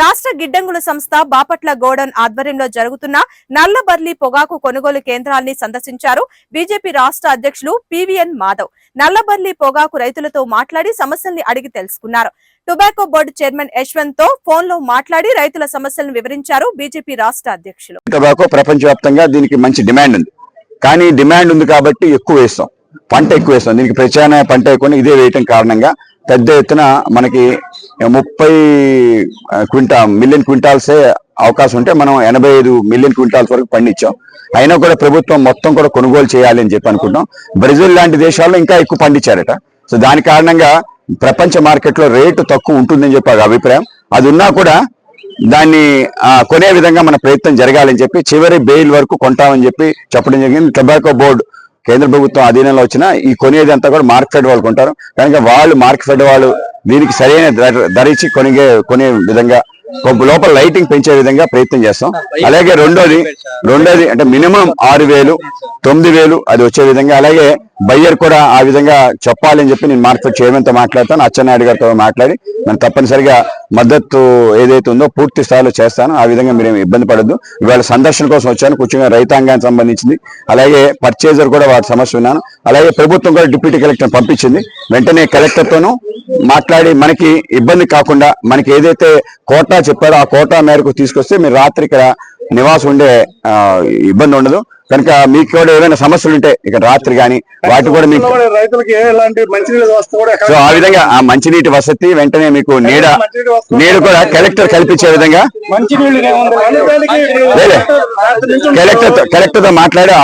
రాష్ట్ర గిడ్డంగుల సంస్థ బాపట్ల గోడౌన్ ఆధ్వర్యంలో జరుగుతున్న నల్లబర్లి పొగాకు కొనుగోలు కేంద్రాల్ని సందర్శించారు బీజేపీ రాష్ట్ర అధ్యక్షులు పివిఎన్ మాధవ్. నల్లబర్లి పొగాకు రైతులతో మాట్లాడి సమస్యల్ని అడిగి తెలుసుకున్నారు. టొబాకో బోర్డు చైర్మన్ యశ్వంత్తో ఫోన్లో మాట్లాడి రైతుల సమస్యలను వివరించారు బీజేపీ రాష్ట్ర అధ్యక్షులు. టొబాకో ప్రపంచవ్యాప్తంగా దీనికి మంచి డిమాండ్ ఉంది. కానీ డిమాండ్ ఉంది కాబట్టి ఎక్కువ వేస్తాం. పంట ఎక్కువ వేస్తాం. దీనికి ప్రత్యామ్నాయ పంట ఎక్కువ ఇదే వేయటం కారణంగా పెద్ద ఎత్తున మనకి ముప్పై క్వింటా మిలియన్ క్వింటాల్సే అవకాశం ఉంటే మనం ఎనభై ఐదు మిలియన్ క్వింటాల్స్ వరకు పండించాం. అయినా కూడా ప్రభుత్వం మొత్తం కూడా కొనుగోలు చేయాలి అని చెప్పి అనుకుంటాం బ్రెజిల్ లాంటి దేశాల్లో ఇంకా ఎక్కువ పండించారట. సో దాని కారణంగా ప్రపంచ మార్కెట్లో రేటు తక్కువ ఉంటుందని చెప్పి అభిప్రాయం. అది ఉన్నా కూడా దాన్ని కొనే విధంగా మన ప్రయత్నం జరగాలని చెప్పి చివరి బెయిల్ వరకు కొంటామని చెప్పి చెప్పడం జరిగింది. టొబాకో బోర్డు కేంద్ర ప్రభుత్వం అధీనంలో వచ్చిన ఈ కొనేది అంతా కూడా మార్కెట్ వాళ్ళు కొంటారు కనుక వాళ్ళు మార్కెట్ వాళ్ళు దీనికి సరైన ధర- ఇచ్చి కొనిగే కొనే విధంగా లోపల లైటింగ్ పెంచే విధంగా ప్రయత్నం చేస్తాం. అలాగే రెండోది రెండోది అంటే మినిమం ఆరు వేలు తొమ్మిది వేలు అది వచ్చే విధంగా. అలాగే బయ్యర్ కూడా ఆ విధంగా చెప్పాలని చెప్పి నేను మార్కెట్ చైర్మన్ మాట్లాడతాను అచ్చెన్నాయుడు గారితో మాట్లాడి మనం తప్పనిసరిగా మద్దతు ఏదైతే ఉందో పూర్తి స్థాయిలో చేస్తాను. ఆ విధంగా మీరు ఇబ్బంది పడద్దు. ఇవాళ సందర్శన కోసం వచ్చాను కూర్చుని రైతాంగానికి సంబంధించింది. అలాగే పర్చేజర్ కూడా వాటి సమస్య ఉన్నాను. అలాగే ప్రభుత్వం కూడా డిప్యూటీ కలెక్టర్ పంపించింది. వెంటనే కలెక్టర్తోనూ మాట్లాడి మనకి ఇబ్బంది కాకుండా మనకి ఏదైతే కోటా చెప్పారో ఆ కోటా మేరకు తీసుకొస్తే మీరు రాత్రి ఇక్కడ నివాసం ఉండే ఇబ్బంది ఉండదు. కనుక మీకు కూడా ఏదైనా సమస్యలు ఉంటే ఇక్కడ రాత్రి కానీ వాటి కూడా మీకు రైతులకి ఎలాంటి సో ఆ విధంగా ఆ మంచినీటి వసతి వెంటనే మీకు నీడ నీరు కూడా కలెక్టర్ కల్పించే విధంగా కలెక్టర్ కలెక్టర్తో మాట్లాడి.